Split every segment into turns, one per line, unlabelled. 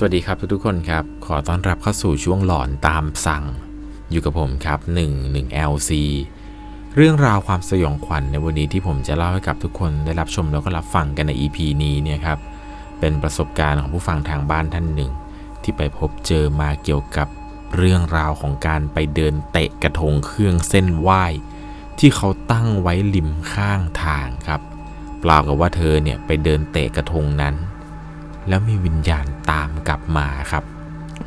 สวัสดีครับทุกๆคนครับ ขอต้อนรับเข้าสู่ช่วงหลอนตามสั่ง อยู่กับผมครับ 1 1 LC เรื่องราวความสยองขวัญในวันนี้ที่ผมจะเล่าให้กับทุกคนได้รับชมแล้วก็รับฟังกันใน EP นี้เนี่ยครับ เป็นประสบการณ์ของผู้ฟังทางบ้านท่านหนึ่ง ที่ไปพบเจอมาเกี่ยวกับเรื่องราวของการไปเดินเตะกระทงเครื่องเส้นไหว้ ที่เขาตั้งไว้ริมข้างทางครับเปล่ากับว่าเธอเนี่ยไปเดินเตะกระทงนั้น แล้วมีวิญญาณตามกลับมาครับ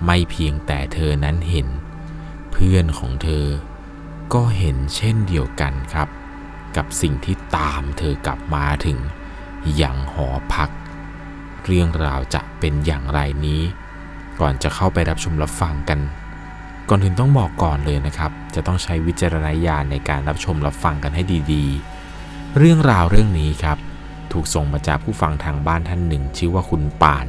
ไม่เพียงแต่เธอนั้นเห็น เพื่อนของเธอ ก็เห็นเช่นเดียวกันครับ กับสิ่งที่ตามเธอกลับมาถึงอย่างหอพัก เรื่องราวจะเป็นอย่างไรนี้ ก่อนจะเข้าไปรับชมรับฟังกัน ก่อนอื่นต้องบอกก่อนเลยนะครับ จะต้องใช้วิจารณญาณในการรับชมรับฟังกันให้ดี ๆ เรื่องราวเรื่องนี้ครับ ถูกส่งมาจากผู้ฟังทางบ้านท่านหนึ่ง ชื่อว่าคุณป่าน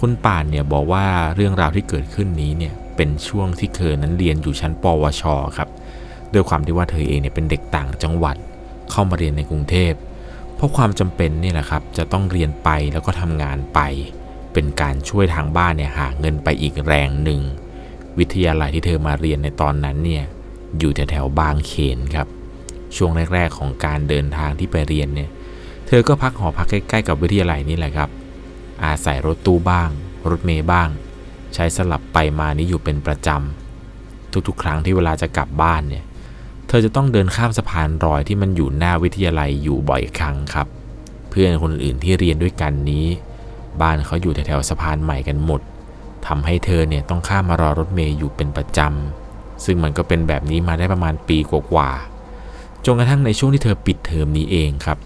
คุณป่านเนี่ยบอกว่าเรื่องราวที่เกิดขึ้นนี้เนี่ยเป็นช่วงที่เธอนั้นเรียนอยู่ชั้นปวชครับ ด้วยความที่ว่าเธอเองเนี่ยเป็นเด็กต่างจังหวัด เข้ามาเรียนในกรุงเทพ เพราะความจำเป็นนี่แหละครับจะต้องเรียนไปแล้วก็ทำงานไป เป็นการช่วยทางบ้านเนี่ยหาเงินไปอีกแรงหนึ่งวิทยาลัยที่เธอมาเรียนในตอนนั้นเนี่ยอยู่แถวๆบางเขนครับ ช่วงแรกๆของการเดินทางที่ไปเรียนเนี่ย ธอก็พักหอพักใกล้ๆกับวิทยาลัยนี่แหละครับ อาศัยรถตู้บ้าง รถเมย์บ้าง ใช้สลับไปมานี้อยู่เป็นประจำ ทุกๆ ครั้งที่เวลาจะกลับบ้านเนี่ย เธอจะต้องเดินข้ามสะพานรอยที่มันอยู่หน้าวิทยาลัยอยู่บ่อยครั้งครับ เพื่อนคนอื่นที่เรียนด้วยกันนี้ บ้านเขาอยู่แถวๆสะพานใหม่กันหมดทำให้เธอเนี่ยต้องข้ามมารอรถเมย์อยู่เป็นประจำ ซึ่งมันก็เป็นแบบนี้มาได้ประมาณปีกว่าๆ จนกระทั่งในช่วงที่เธอปิดเทอมนี้เองครับ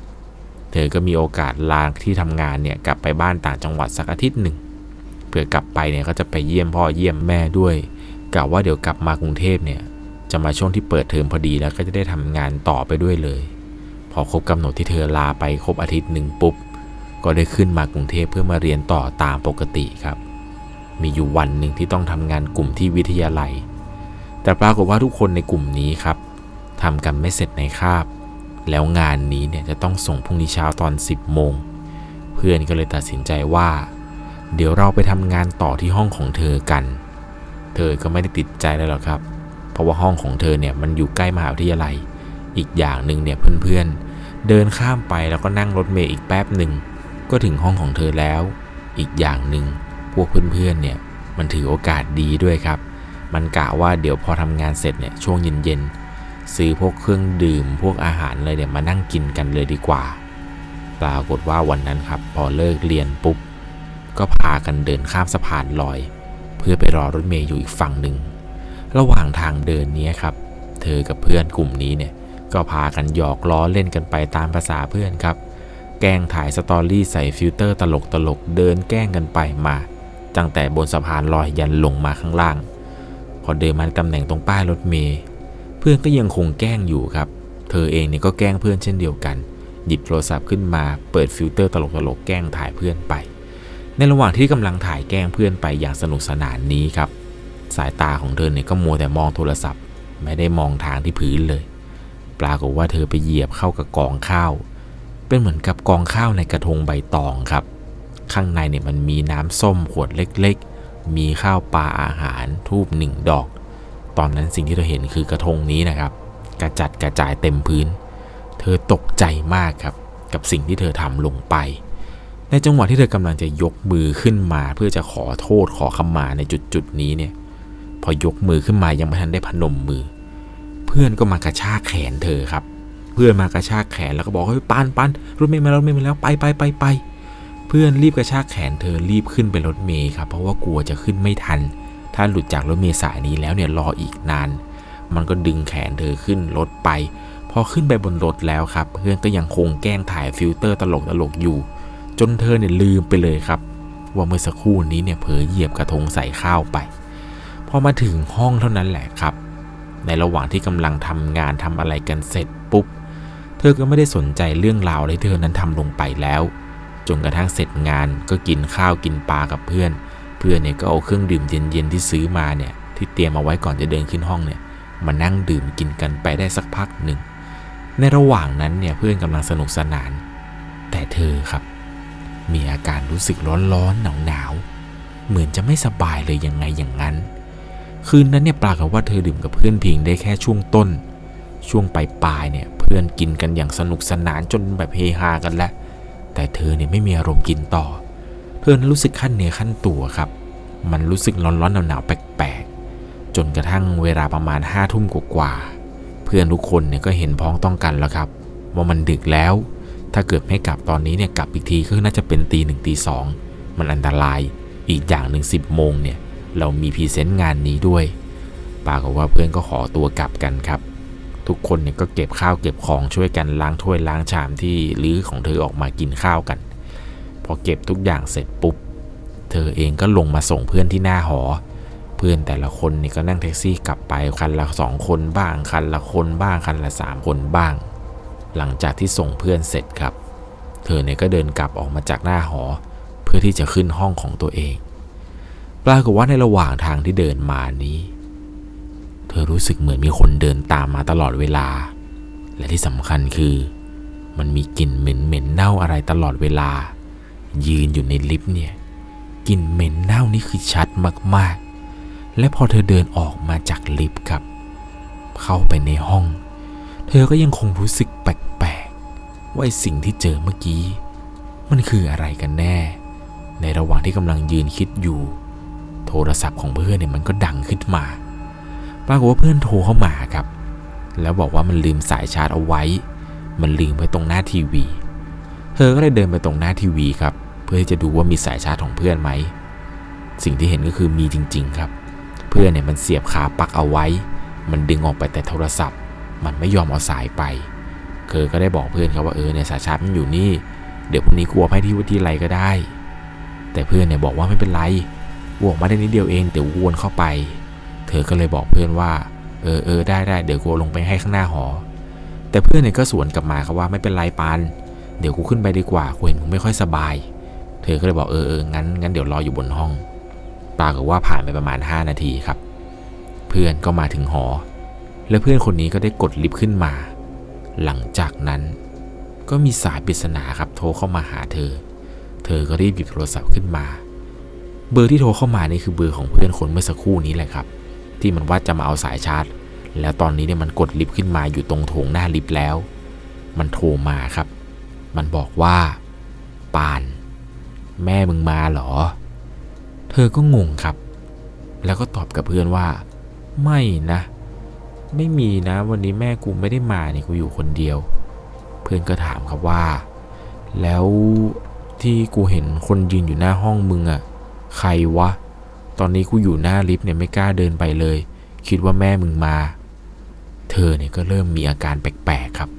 เธอก็มีโอกาสลาที่ทำงานเนี่ยกลับไปบ้านต่างจังหวัดสักอาทิตย์หนึ่งเพื่อกลับไปเนี่ยก็จะไปเยี่ยมพ่อเยี่ยมแม่ด้วยกะว่าเดี๋ยวกลับมากรุงเทพเนี่ยจะมาช่วงที่เปิดเทอมพอดีแล้วก็จะได้ทำงานต่อไปด้วยเลย พอครบกำหนดที่เธอลาไปครบอาทิตย์หนึ่งปุ๊บ ก็ได้ขึ้นมากรุงเทพเพื่อมาเรียนต่อตามปกติครับ มีอยู่วันหนึ่งที่ต้องทำงานกลุ่มที่วิทยาลัย แต่ปรากฏว่าทุกคนในกลุ่มนี้ครับทำกันไม่เสร็จในคาบ แล้วงานนี้เนี่ยจะต้องส่งพรุ่งนี้เช้าตอน 10โมง เพื่อนก็เลยตัดสินใจว่า เดี๋ยวเราไปทำงานต่อที่ห้องของเธอกัน เธอก็ไม่ได้ติดใจเลยหรอกครับ เพราะว่าห้องของเธอเนี่ยมันอยู่ใกล้มหาวิทยาลัย อีกอย่างหนึ่งเนี่ยเพื่อนๆ เดินข้ามไปแล้วก็นั่งรถเมล์อีกแป๊บหนึ่งก็ถึงห้องของเธอแล้ว อีกอย่างหนึ่งพวกเพื่อนๆเนี่ยมันถือโอกาสดีด้วยครับ มันกะว่าเดี๋ยวพอทำงานเสร็จเนี่ยช่วงเย็นๆ ซื้อพวกเครื่องดื่ม พวกอาหารเลยเนี่ยมานั่งกินกันเลยดีกว่า ปรากฏว่าวันนั้นครับ พอเลิกเรียนปุ๊บ ก็พากันเดินข้ามสะพานลอย เพื่อไปรอรถเมย์อยู่อีกฝั่งหนึ่ง ระหว่างทางเดินนี้ครับ เธอกับเพื่อนกลุ่มนี้เนี่ย ก็พากันหยอกล้อเล่นกันไปตามภาษาเพื่อนครับ แกล้งถ่ายสตอรี่ใส่ฟิลเตอร์ตลกตลกเดินแกล้งกันไปมา ตั้งแต่บนสะพานลอยยันลงมาข้างล่าง พอเดินมาตำแหน่งตรงป้ายรถเมย์ พื่อนก็ยังคงแกล้งอยู่ครับ เธอเองเนี่ยก็แกล้งเพื่อนเช่นเดียวกัน หยิบโทรศัพท์ขึ้นมาเปิดฟิลเตอร์ตลกๆแกล้งถ่ายเพื่อนไป ในระหว่างที่กำลังถ่ายแกล้งเพื่อนไปอย่างสนุกสนานนี้ครับ สายตาของเธอเนี่ยก็มัวแต่มองโทรศัพท์ ไม่ได้มองทางที่พื้นเลย ปรากฏว่าเธอไปเหยียบเข้ากับกองข้าว เป็นเหมือนกับกองข้าวในกระทงใบตองครับ ข้างในเนี่ยมันมีน้ำส้มขวดเล็ก ๆ มีข้าวปลาอาหารทูบหนึ่งดอก ตอนนั้นสิ่งที่เธอเห็นคือกระทงนี้นะครับ กระจัดกระจายเต็มพื้น เธอตกใจมากครับ กับสิ่งที่เธอทำลงไป ในจังหวะที่เธอกำลังจะยกมือขึ้นมา เพื่อจะขอโทษขอขมาในจุดจุดนี้เนี่ย พอยกมือขึ้นมายังไม่ทันได้พนมมือ เพื่อนก็มากระชากแขนเธอครับ เพื่อนมากระชากแขนแล้วก็บอกเฮ้ยปันปันรถเมล์มาแล้วรถเมล์มาแล้วไปไปไปไปเพื่อนรีบกระชากแขนเธอรีบขึ้นไปรถเมล์ครับ เพราะว่ากลัวจะขึ้นไม่ทัน ถ้าหลุดจากรถเมล์สายนี้แล้วเนี่ยรออีกนาน มันก็ดึงแขนเธอขึ้นรถไป พอขึ้นไปบนรถแล้วครับ เพื่อนก็ยังคงแกล้งถ่ายฟิลเตอร์ตลกตลกอยู่ จนเธอเนี่ยลืมไปเลยครับ ว่าเมื่อสักครู่นี้เนี่ยเผลอเหยียบกระทงใส่ข้าวไป พอมาถึงห้องเท่านั้นแหละครับ ในระหว่างที่กำลังทำงานทำอะไรกันเสร็จปุ๊บ เธอก็ไม่ได้สนใจเรื่องราวที่เธอนั้นทำลงไปแล้วจนกระทั่งเสร็จงานก็กินข้าวกินปลากับเพื่อน พื่อนเนี่ยก็เอาเครื่องดื่มเย็นๆที่ซื้อมาเนี่ยที่เตรียมเอาไว้ก่อนจะเดินขึ้นห้องเนี่ยมานั่งดื่มกินกันไปได้สักพักหนึ่ง ในระหว่างนั้นเนี่ยเพื่อนกำลังสนุกสนาน แต่เธอครับ มีอาการรู้สึกร้อนๆหนาวๆเหมือนจะไม่สบายเลยยังไงอย่างนั้น คืนนั้นเนี่ยปรากฏว่าเธอดื่มกับเพื่อนเพียงได้แค่ช่วงต้น ช่วงปลายๆเนี่ยเพื่อนกินกันอย่างสนุกสนานจนแบบเฮฮากันแล้วแต่เธอเนี่ยไม่มีอารมณ์กินต่อเพื่อนรู้สึกขั้นเนื้อขั้นตัวครับ มันรู้สึกร้อนๆหนาวๆแปลกๆ จนกระทั่งเวลาประมาณห้าทุ่มกว่าๆเพื่อนทุกคนเนี่ยก็เห็นพ้องต้องกันแล้วครับ ว่ามันดึกแล้ว ถ้าเกิดไม่กลับตอนนี้เนี่ยกลับอีกทีก็น่าจะเป็นตีหนึ่งตีสองมันอันตรายอีกอย่างหนึ่งสิบโมงเนี่ยเรามีพรีเซนต์งานนี้ด้วยปากว่าเพื่อนก็ขอตัวกลับกันครับ ทุกคนเนี่ยก็เก็บข้าวเก็บของช่วยกันล้างถ้วยล้างชามที่ลื้อของเธอออกมากินข้าวกัน พอเก็บทุกอย่างเสร็จปุ๊บ เธอเองก็ลงมาส่งเพื่อนที่หน้าหอ เพื่อนแต่ละคนนี่ก็นั่งแท็กซี่กลับไปคันละสองคนบ้างคันละคนบ้างคันละสามคนบ้าง หลังจากที่ส่งเพื่อนเสร็จครับ เธอเนี่ยก็เดินกลับออกมาจากหน้าหอ เพื่อที่จะขึ้นห้องของตัวเอง ปรากฏว่าในระหว่างทางที่เดินมานี้ เธอรู้สึกเหมือนมีคนเดินตามมาตลอดเวลา และที่สำคัญคือ มันมีกลิ่นเหม็นเหม็นเน่าอะไรตลอดเวลา ยืนอยู่ในลิฟต์เนี่ยกลิ่นเหม็นเน่านี่คือชัดมากๆ และพอเธอเดินออกมาจากลิฟต์ครับ เข้าไปในห้อง เธอก็ยังคงรู้สึกแปลกๆ ว่าสิ่งที่เจอเมื่อกี้ มันคืออะไรกันแน่ ในระหว่างที่กำลังยืนคิดอยู่ โทรศัพท์ของเพื่อนเนี่ยมันก็ดังขึ้นมา ปรากฏว่าเพื่อนโทรเข้ามาครับ แล้วบอกว่ามันลืมสายชาร์จเอาไว้ มันลืมไปตรงหน้าทีวี เธอก็เลยเดินไปตรงหน้าทีวีครับ เพื่อที่จะดูว่ามีสายชาร์จของเพื่อนไหม สิ่งที่เห็นก็คือมีจริง ๆ ครับ เพื่อนเนี่ยมันเสียบขาปลักเอาไว้ มันดึงออกไปแต่โทรศัพท์ มันไม่ยอมเอาสายไปเธอก็ได้บอกเพื่อนครับว่าเออเนี่ยสายชาร์จมันอยู่นี่ เดี๋ยวพรุ่งนี้กลัวให้ที่วิทยาลัยก็ได้ แต่เพื่อนเนี่ยบอกว่าไม่เป็นไรวกมาได้นิดเดียวเองเดี๋ยววนเข้าไป เธอก็เลยบอกเพื่อนว่า เออเออได้ได้เดี๋ยวกูลงไปให้ข้างหน้าหอ แต่เพื่อนเนี่ยก็สวนกลับมาครับว่าไม่เป็นไรปาน เดี๋ยวกูขึ้นไปดีกว่ากูเห็นมึงไม่ค่อยสบาย เธอก็เลยบอกเออเอองั้นงั้นเดี๋ยวรออยู่บนห้อง ปรากฏว่าผ่านไปประมาณ 5 นาทีครับ เพื่อนก็มาถึงหอ และเพื่อนคนนี้ก็ได้กดลิฟต์ขึ้นมา หลังจากนั้น ก็มีสายปริศนาครับโทรเข้ามาหาเธอ เธอก็รีบหยิบโทรศัพท์ขึ้นมา เบอร์ที่โทรเข้ามานี่คือเบอร์ของเพื่อนคนเมื่อสักครู่นี้แหละครับ ที่มันว่าจะมาเอาสายชาร์จ แล้วตอนนี้เนี่ยมันกดลิฟต์ขึ้นมาอยู่ตรงโถงหน้าลิฟต์แล้ว มันโทรมาครับ มันบอกว่าปาน แม่มึงมาเหรอ เธอก็งงครับ แล้วก็ตอบกับเพื่อนว่า ไม่นะ ไม่มีนะ วันนี้แม่กูไม่ได้มาเนี่ยกูอยู่คนเดียว เพื่อนก็ถามครับว่า แล้วที่กูเห็นคนยืนอยู่หน้าห้องมึงอะใครวะ ตอนนี้กูอยู่หน้าลิฟต์เนี่ยไม่กล้าเดินไปเลย คิดว่าแม่มึงมา เธอเนี่ยก็เริ่มมีอาการแปลกๆครับ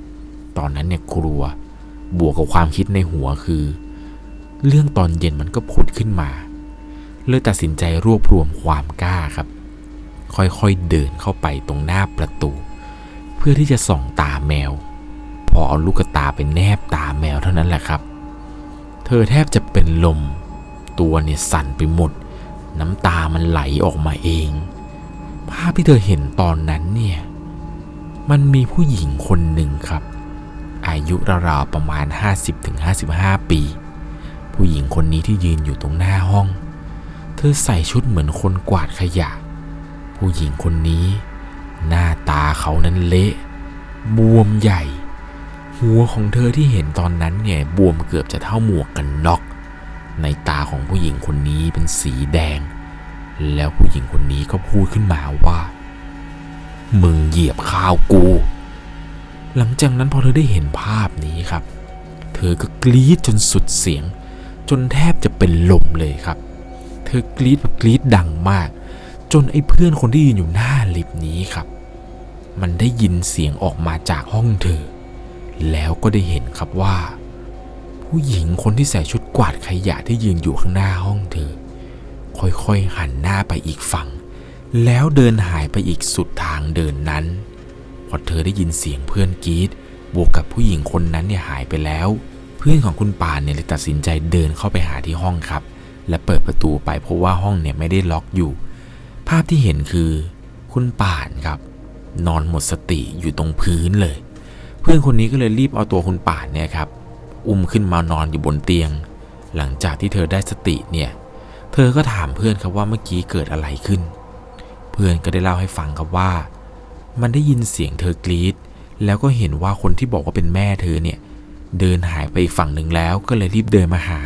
ตอนนั้นเนี่ยกลัว บวกกับความคิดในหัวคือ เรื่องตอนเย็นมันก็ผุดขึ้นมา เลยตัดสินใจรวบรวมความกล้าครับ ค่อยๆเดินเข้าไปตรงหน้าประตู เพื่อที่จะส่องตาแมว พอเอาลูกตาไปแนบตาแมวเท่านั้นแหละครับ เธอแทบจะเป็นลม ตัวเนี่ยสั่นไปหมด น้ำตามันไหลออกมาเอง ภาพที่เธอเห็นตอนนั้นเนี่ยมันมีผู้หญิงคนหนึ่งครับ อายุราวๆประมาณ 50-55 ปี ผู้หญิงคนนี้ที่ยืนอยู่ตรงหน้าห้อง เธอใส่ชุดเหมือนคนกวาดขยะ ผู้หญิงคนนี้ หน้าตาเขานั้นเละ บวมใหญ่ หัวของเธอที่เห็นตอนนั้นเนี่ยบวมเกือบจะเท่าหมวกกันน็อก ในตาของผู้หญิงคนนี้เป็นสีแดง แล้วผู้หญิงคนนี้ก็พูดขึ้นมาว่ามึงเหยียบข้าวกู หลังจากนั้นพอเธอได้เห็นภาพนี้ครับ เธอก็กรี๊ดจนสุดเสียง จนแทบจะเป็นลมเลยครับ เธอกรีดแบบกรีดดังมาก จนไอ้เพื่อนคนที่ยืนอยู่หน้าลิฟต์นี้ครับ มันได้ยินเสียงออกมาจากห้องเธอ แล้วก็ได้เห็นครับว่า ผู้หญิงคนที่ใส่ชุดกวาดขยะที่ยืนอยู่ข้างหน้าห้องเธอ ค่อยๆหันหน้าไปอีกฝั่ง แล้วเดินหายไปอีกสุดทางเดินนั้นพอเธอได้ยินเสียงเพื่อนกรีดบวกกับผู้หญิงคนนั้นเนี่ยหายไปแล้วเพื่อนของคุณปานเนี่ยเลยตัดสินใจเดินเข้าไปหาที่ห้องครับ และเปิดประตูไปเพราะว่าห้องเนี่ยไม่ได้ล็อกอยู่ ภาพที่เห็นคือ คุณป่านครับ นอนหมดสติอยู่ตรงพื้นเลย เพื่อนคนนี้ก็เลยรีบเอาตัวคุณป่านเนี่ยครับอุ้มขึ้นมานอนอยู่บนเตียง หลังจากที่เธอได้สติเนี่ยเธอก็ถามเพื่อนครับว่าเมื่อกี้เกิดอะไรขึ้น เพื่อนก็ได้เล่าให้ฟังครับว่า มันได้ยินเสียงเธอกรีดแล้วก็เห็นว่าคนที่บอกว่าเป็นแม่เธอเนี่ย เดินหายไปอีกฝั่งหนึ่งแล้วก็เลยรีบเดินมาหา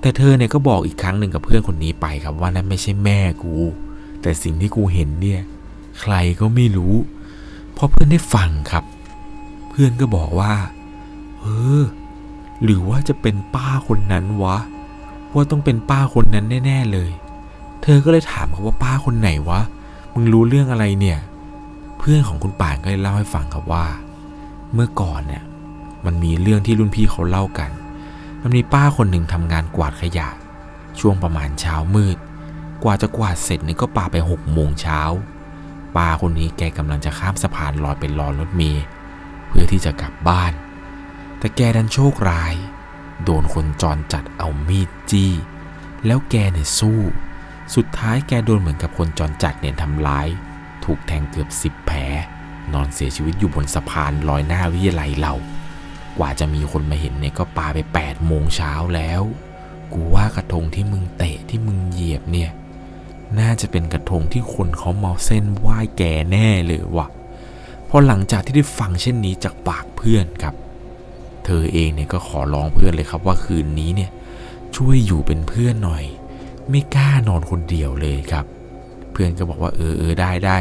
แต่เธอเนี่ยก็บอกอีกครั้งหนึ่งกับเพื่อนคนนี้ไปครับว่านั่นไม่ใช่แม่กู แต่สิ่งที่กูเห็นเนี่ยใครก็ไม่รู้ เพอเพื่อนได้ฟังครับ เพื่อนก็บอกว่า เออ หรือว่าจะเป็นป้าคนนั้นวะ ว่าต้องเป็นป้าคนนั้นแน่ ๆเลย เธอก็เลยถามเขาว่าป้าคนไหนวะ มึงรู้เรื่องอะไรเนี่ย เพื่อนของคุณป่านก็เลยเล่าให้ฟังครับว่า เมื่อก่อนเนี่ย มันมีเรื่องที่รุ่นพี่เขาเล่ากัน มันมีป้าคนหนึ่งทำงานกวาดขยะ ช่วงประมาณเช้ามืด กว่าจะกวาดเสร็จนี่ก็ป่าไปหกโมงเช้า ป้าคนนี้แกกำลังจะข้ามสะพานลอยไปรอรถเมล์เพื่อที่จะกลับบ้าน แต่แกดันโชคร้าย โดนคนจรจัดเอามีดจี้ แล้วแกเนี่ยสู้ สุดท้ายแกโดนเหมือนกับคนจรจัดเนี่ยทำร้าย ถูกแทงเกือบสิบแผลนอนเสียชีวิตอยู่บนสะพานลอยหน้าวิทยาลัยเรา กว่าจะมีคนมาเห็นเนี่ยก็ปาไป8ปดโมงเช้าแล้ว กูว่ากระทงที่มึงเตะที่มึงเหยียบเนี่ย น่าจะเป็นกระทงที่คนเขาเมาเส้นไหว้แกแน่เลยว่ะพอหลังจากที่ได้ฟังเช่นนี้จากปากเพื่อนครับ เธอเองเนี่ยก็ขอร้องเพื่อนเลยครับว่าคืนนี้เนี่ยช่วยอยู่เป็นเพื่อนหน่อย ไม่กล้านอนคนเดียวเลยครับ เพื่อนก็บอกว่าเออเออได้ได้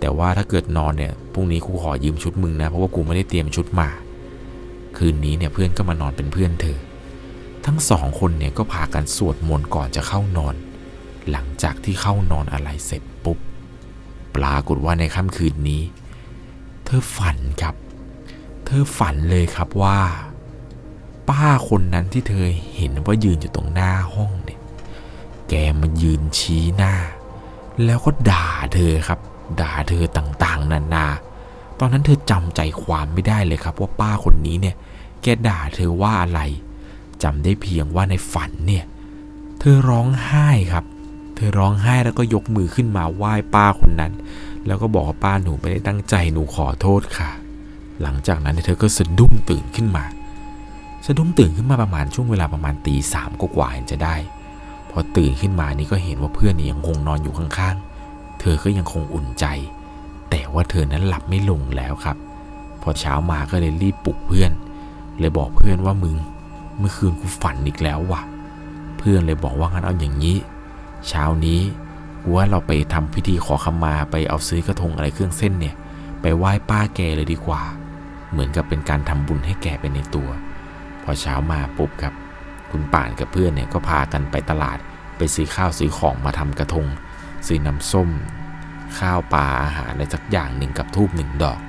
แต่ว่าถ้าเกิดนอนเนี่ยพรุ่งนี้กูขอยืมชุดมึงนะเพราะว่ากูไม่ได้เตรียมชุดมา คืนนี้เนี่ยเพื่อนก็มานอนเป็นเพื่อนเธอ ทั้งสองคนเนี่ยก็พากันสวดมนต์ก่อนจะเข้านอน หลังจากที่เข้านอนอะไรเสร็จปุ๊บ ปรากฏว่าในค่ำคืนนี้ เธอฝันครับ เธอฝันเลยครับว่า ป้าคนนั้นที่เธอเห็นว่ายืนอยู่ตรงหน้าห้องเนี่ย แกมายืนชี้หน้า แล้วก็ด่าเธอครับ ด่าเธอต่างๆ นานา ตอนนั้นเธอจำใจความไม่ได้เลยครับ ว่าป้าคนนี้เนี่ย แกด่าเธอว่าอะไรจำได้เพียงว่าในฝันเนี่ย เธอร้องไห้ครับ เธอร้องไห้แล้วก็ยกมือขึ้นมาไหว้ป้าคนนั้น แล้วก็บอกป้าหนูไม่ได้ตั้งใจหนูขอโทษค่ะ หลังจากนั้นเธอก็สะดุ้งตื่นขึ้นมา สะดุ้งตื่นขึ้นมาประมาณช่วงเวลาประมาณตีสามกว่าเห็นจะได้ พอตื่นขึ้นมานี่ก็เห็นว่าเพื่อนยังคงนอนอยู่ข้างๆ เธอก็ยังคงอุ่นใจ แต่ว่าเธอนั้นหลับไม่ลงแล้วครับ พอเช้ามาก็เลยรีบปลุกเพื่อน เลยบอกเพื่อนว่ามึง เมื่อคืนกูฝันอีกแล้วว่ะ เพื่อนเลยบอกว่างั้นเอาอย่างนี้ เช้านี้กูว่าเราไปทำพิธีขอขมาไปเอาซื้อกระทงอะไรเครื่องเส้นเนี่ย ไปไหว้ป้าแกเลยดีกว่า เหมือนกับเป็นการทำบุญให้แกไปในตัว พอเช้ามาปุ๊บครับ คุณป่านกับเพื่อนเนี่ยก็พากันไปตลาด ไปซื้อข้าวซื้อของมาทำกระทงซื้อน้ำส้ม ข้าวปลาอาหารอะไรสักอย่างหนึ่งกับทูบหนึ่งดอก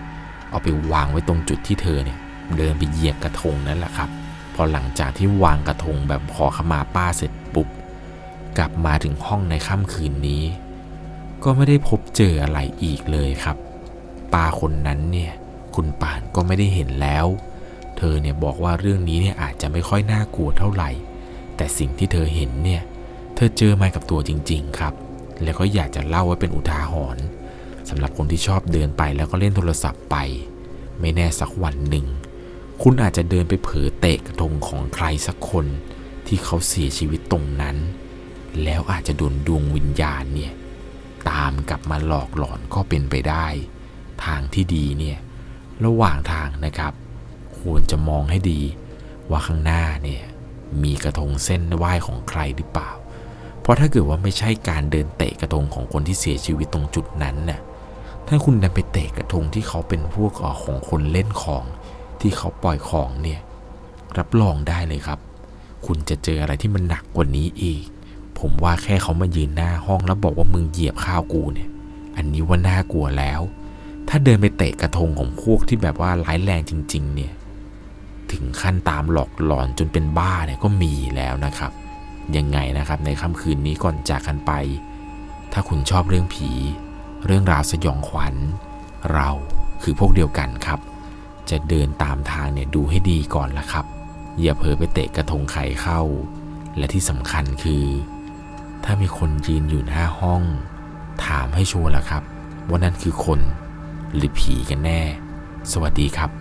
เอาไปวางไว้ตรงจุดที่เธอเนี่ย เดินไปเหยียบกระทงนั่นแหละครับ พอหลังจากที่วางกระทงแบบขอขมาป้าเสร็จปุ๊บ กลับมาถึงห้องในค่ำคืนนี้ ก็ไม่ได้พบเจออะไรอีกเลยครับป้าคนนั้นเนี่ย คุณป่านก็ไม่ได้เห็นแล้ว เธอเนี่ยบอกว่าเรื่องนี้เนี่ยอาจจะไม่ค่อยน่ากลัวเท่าไหร่ แต่สิ่งที่เธอเห็นเนี่ย เธอเจอมากับตัวจริง ๆ ครับ แล้วก็อยากจะเล่าไว้เป็นอุทาหรณ์สำหรับคนที่ชอบเดินไปแล้วก็เล่นโทรศัพท์ไป ไม่แน่สักวันหนึ่ง คุณอาจจะเดินไปเผลอเตะกระทงของใครสักคนที่เขาเสียชีวิตตรงนั้น แล้วอาจจะโดนดวงวิญญาณเนี่ยตามกลับมาหลอกหลอนก็เป็นไปได้ ทางที่ดีเนี่ยระหว่างทางนะครับ ควรจะมองให้ดีว่าข้างหน้าเนี่ยมีกระทงเส้นไหว้ของใครหรือเปล่า เพราะถ้าเกิดว่าไม่ใช่การเดินเตะกระทงของคนที่เสียชีวิตตรงจุดนั้นน่ะถ้าคุณดันไปเตะกระทงที่เขาเป็นพวกอของคนเล่นของที่เขาปล่อยของเนี่ย รับรองได้เลยครับ คุณจะเจออะไรที่มันหนักกว่านี้อีก ผมว่าแค่เขามายืนหน้าห้องแล้วบอกว่ามึงเหยียบข้าวกูเนี่ย อันนี้ว่าน่ากลัวแล้ว ถ้าเดินไปเตะกระทงของพวกที่แบบว่าร้ายแรงจริง ๆ เนี่ย ถึงขั้นตามหลอกหลอนจนเป็นบ้าเนี่ยก็มีแล้วนะครับ ยังไงนะครับในค่ำคืนนี้ก่อนจากกันไป ถ้าคุณชอบเรื่องผี เรื่องราวสยองขวัญ เราคือพวกเดียวกันครับ จะเดินตามทางเนี่ยดูให้ดีก่อนละครับ อย่าเผลอไปเตะกระทงไข่เข้า และที่สำคัญคือ ถ้ามีคนยืนอยู่หน้าห้อง ถามให้ชัวร์ละครับ ว่านั่นคือคนหรือผีกันแน่ สวัสดีครับ